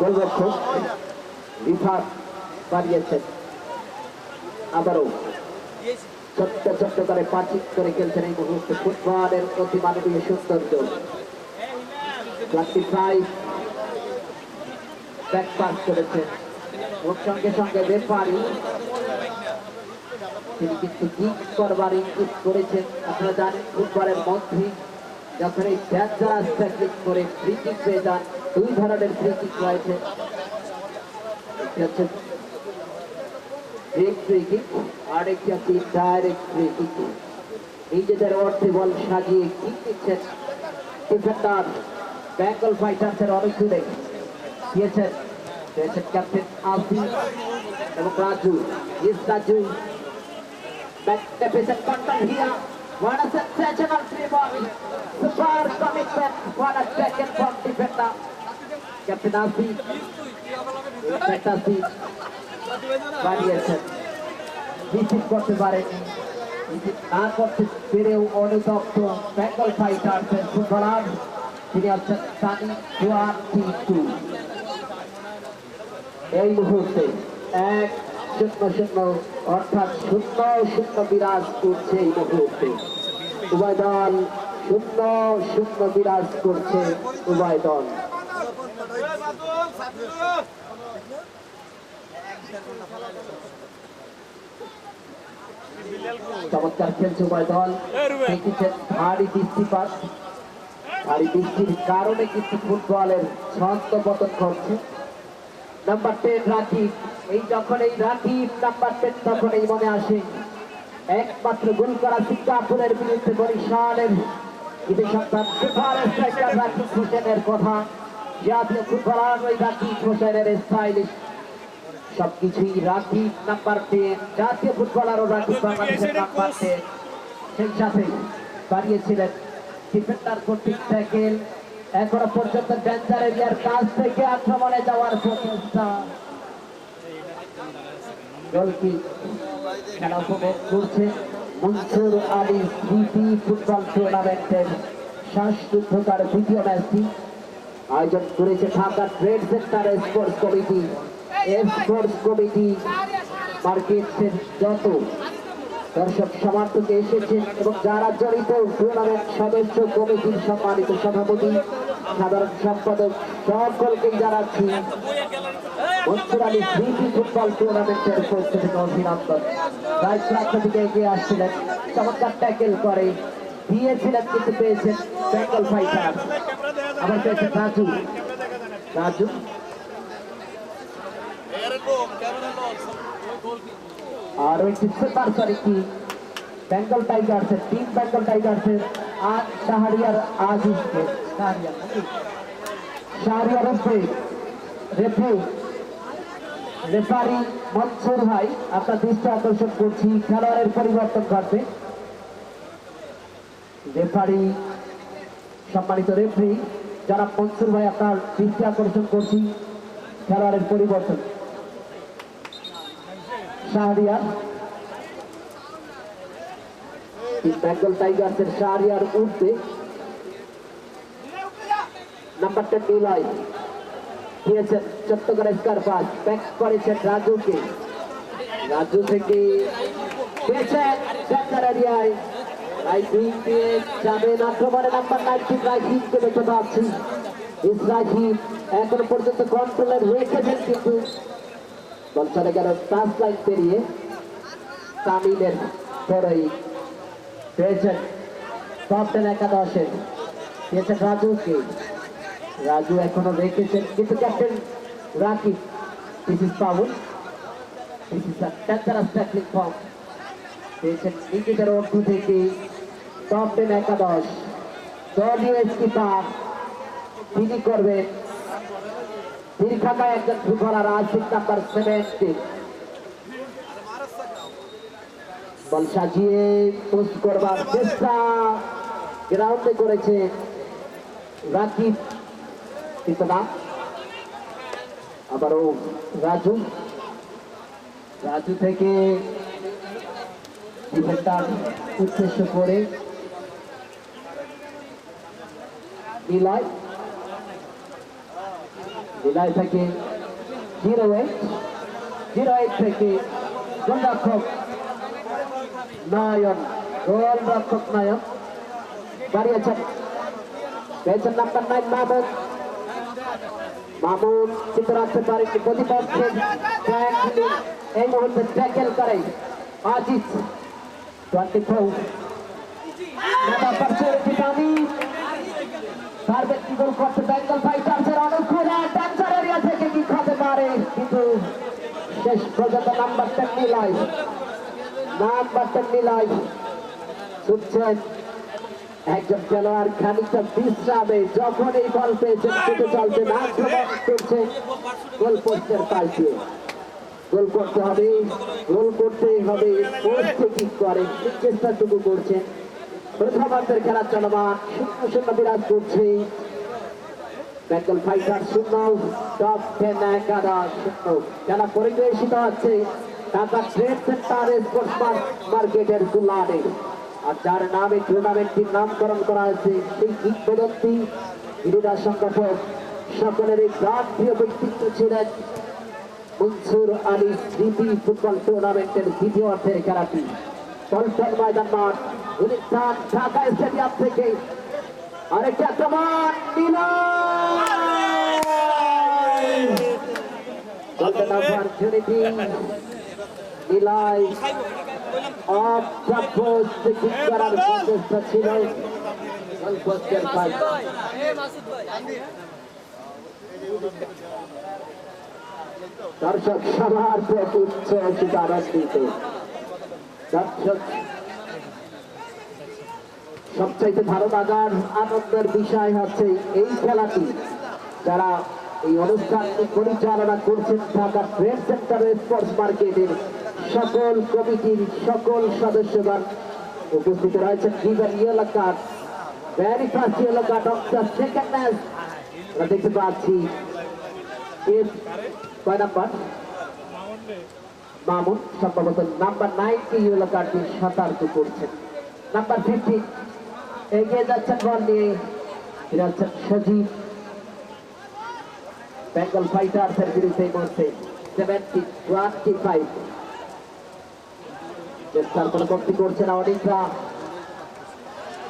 গোলরক্ষক রিফাত বাড়িয়েছেন। আবারও ছোট্ট ছোট্ট করে পাঁচিক করে খেলছেন এই মুহূর্তে ফুটবলের অতি মানবীয় সৌন্দর্য। ক্লাবটি প্রায় ব্যাক পাস করেছে ওর সঙ্গে সঙ্গে রেফারি। তিনি কিন্তু কিক করবার ইঙ্গিত করেছেন। আপনারা জানেন, ফুটবলের মন্ত্রী যখন এই ডেঞ্জারাস ট্যাকলিং করে ফ্রি পেয়ে যান দুই ধরনের ফ্রি কিক রয়েছে ডাইরেক্ট নিজেদের অর্থে বল সাজিয়ে কিক দিচ্ছেন ডিফেন্ডার বেঙ্গল ফাইটার্সের অনেক দূরে দিয়েছেন ক্যাপ্টেন এবং Raju. What a. What. Captain Asi. Defender Asi. বাড়িয়েছেন রিসিভ করতে পারেনি না করতে পেরেও অনুতপ্ত বেঙ্গল ফাইটার্সের ফুটবলার তিনি হচ্ছেন সানি ওয়ান টু এই মুহূর্তে এক শূন্য শূন্য অর্থাৎ শূন্য শূন্য বিরাজ করছে এই মুহূর্তে উভয় দল শূন্য শূন্য বিরাজ করছে উভয় দল চমৎকার খেলছে উভয় দল। দেখেছেন ভারী বৃষ্টিপাত ভারী বৃষ্টির কারণে কিন্তু ফুটবলের ছন্দ পতন ঘটছে। Number ten Rakib. এই যখন এই রাকিব নাম্বার টেন তখন এই মনে আসে। একমাত্র গোল করা সিঙ্গাপুরের বিরুদ্ধে বরিশালের ঈদের সন্তান ফুটবলের স্ট্রাইকার রাকিব হোসেনের কথা। জাতীয় ফুটবলার ওই রাকিব হোসেনের স্টাইলিশ সবকিছুই রাকিব নাম্বার টেন জাতীয় ফুটবলার ও রাকিব বাংলাদেশের নাম্বার টেন সেই সাথে বাড়িয়েছিলেন ডিফেন্ডার কর্তৃক ট্যাকেল এখনও পর্যন্ত ডেঞ্জার এরিয়ার কাছ থেকে আক্রমণে যাওয়ার প্রচেষ্টা গোলকি খেলা উপভোগ করছে মনসুর আলী স্মৃতি ফুটবল টুর্নামেন্টের শ্বাসরুদ্ধকার দ্বিতীয় ম্যাচটি আয়োজন করেছে Dhaka trade centre sports committee. Sports committee মার্কেটের যত দর্শক সমর্থক এসেছেন এবং যারা জড়িত টুর্নামেন্ট সদস্য কমিটির সম্মানিত সভাপতি সাধারণ সম্পাদক সকলকেই জানাচ্ছি মনসুর আলী স্মৃতি ফুটবল টুর্নামেন্টের পক্ষ থেকে অভিনন্দন। প্রান্ত থেকে এগিয়ে আসছিলেন চমৎকার ট্যাকেল করে দিয়েছিলেন কিন্তু পেয়েছেন বেঙ্গল ফাইটার আবার পেয়েছেন রাজু। রাজু। আর ওই সুপার কি? বেঙ্গল টাইগার্সের টিম বেঙ্গল টাইগার্সের আর শাহরিয়ার আজিজকে। শাহরিয়ার? শাহরিয়ার রেফারি রেফারি মনসুর ভাই, আপনার দৃষ্টি আকর্ষণ করছি, খেলোয়াড়ের পরিবর্তন ঘটবে। রেফারি সম্মানিত রেফারি যারা মনসুর ভাই আপনার দৃষ্টি আকর্ষণ করছি, খেলোয়াড়ের পরিবর্তন। শাহরিয়ার। বেঙ্গল টাইগার্সের শাহরিয়ার নিলয় দিয়েছেন চট্টগ্রাম করেছেন রাজুকে। রাজু থেকে পেয়েছেন রাইটিং দিয়ে যাবেন আক্রমণে নাম্বার নাইনটিন এখনও পর্যন্ত রেখেছেন কিন্তু রাজুকে। রাজু এখনও রেখেছেন কিন্তু captain Rakib this is foul this tackling form পেয়েছেন নিজেদের অর্থ থেকে টপ টেন একাদশ দলীয় স্কিপার তিনি করবেন। দীর্ঘাকায় একজন footballer Ashik number seventeen ball সাজিয়ে পোস্ট করবার চেষ্টা। গ্রাউন্ডে করেছে রাকিব। কিন্তু না। আবারও রাজু। রাজু থেকে ডিফেন্ডার উদ্দেশ্য করে নিলয় বিদায় থেকে জিরো এইট জিরো এইট থেকে গোলরক্ষক নয়ন গোলরক্ষক নয়ন দাঁড়িয়েছেন পেয়েছেন নাম্বার নাইন মাহমুদ মামুন চিত্র রাখতে পারে প্রতিপক্ষে এই মুহূর্তে ট্যাকেল করে। আজিজ টোয়েন্টি ফোর তার ব্যক্তি গোল করতে বেঙ্গল ফাইটার্সের অনুকূল ডান্সার এরিয়া থেকে কি খাতে পারে? কিন্তু শেষ পর্যন্ত নাম্বারটা মিলাই নাম্বারটা মিলাই ছুটছেন একজন খেলোয়াড় খানিকটা বিশ্রামে যখন এই বল পেয়েছেন ছুটে চলছেন আক্রমণ করছে গোল পোস্টের পাল্টিয়ে গোল করতে হবে, গোল করতেই হবে। পোস্টে কি করে? চেষ্টাটুকু করছেন। প্রথমার্ধের খেলা চলমান শূন্য শূন্য বিরাজ করছে। বেঙ্গল ফাইটার শূন্য টপ টেন এগারো শূন্য। খেলা পরিবেশিত আছে ঢাকা ট্রেড সেন্টার স্পোর্টস মার্কেটের গুলানে আর যার নামে টুর্নামেন্টটির নামকরণ করা হয়েছে, সেই কিংবদন্তি ক্রীড়া সংগঠক, সকলেরই ব্যক্তিত্ব ছিলেন মনসুর আলী স্মৃতি ফুটবল টুর্নামেন্টের দ্বিতীয় অর্থের খেলাটি। পল্টন ময়দান মাঠ, গুলিস্তান, ঢাকা স্টেডিয়াম থেকে আরেকটা আক্রমণ অপরচুনিটি নিলাই অফ দ্য করার প্রচেষ্টা ছিল গোল পাশ দর্শক, সবার প্রতি উচ্চ আনন্দিত দর্শক সবচাইতে ভালো লাগার আনন্দের বিষয় হচ্ছে এই খেলাটি। যারা এই অনুষ্ঠানটি পরিচালনা করছেন ঢাকা ট্রেড সেন্টার স্পোর্টস মার্কেটের সকল কমিটির সকল সদস্যগণ উপস্থিত রয়েছেন। Yellow card very first of the second দেখতে পাচ্ছি কয় নাম্বার? মামুন সম্ভবত নাম্বার নাইনটি ইয়েলো কার্ডটি সতর্ক করছেন। নাম্বার ফিফটিন এগিয়ে যাচ্ছেন বল নিয়ে। ফিরাচ্ছেন সজীব। বেঙ্গল ফাইটার্সের বিরুদ্ধে মুহূর্তে সেভেন্টি টোয়েন্টি ফাইভ চেষ্টার পরবর্তী করছেন অনিকা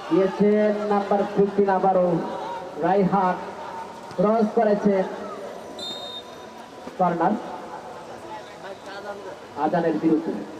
দিয়েছেন নাম্বার ফিফটিন আবারও রাইহান। ক্রস করেছেন। কর্নার। আজানের বিরুদ্ধে।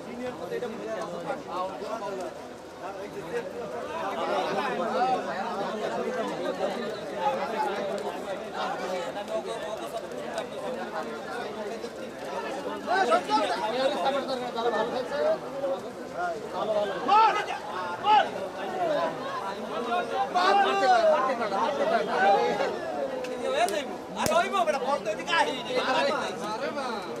আরে ওই বেটা পড়তে দিকে আহি এটা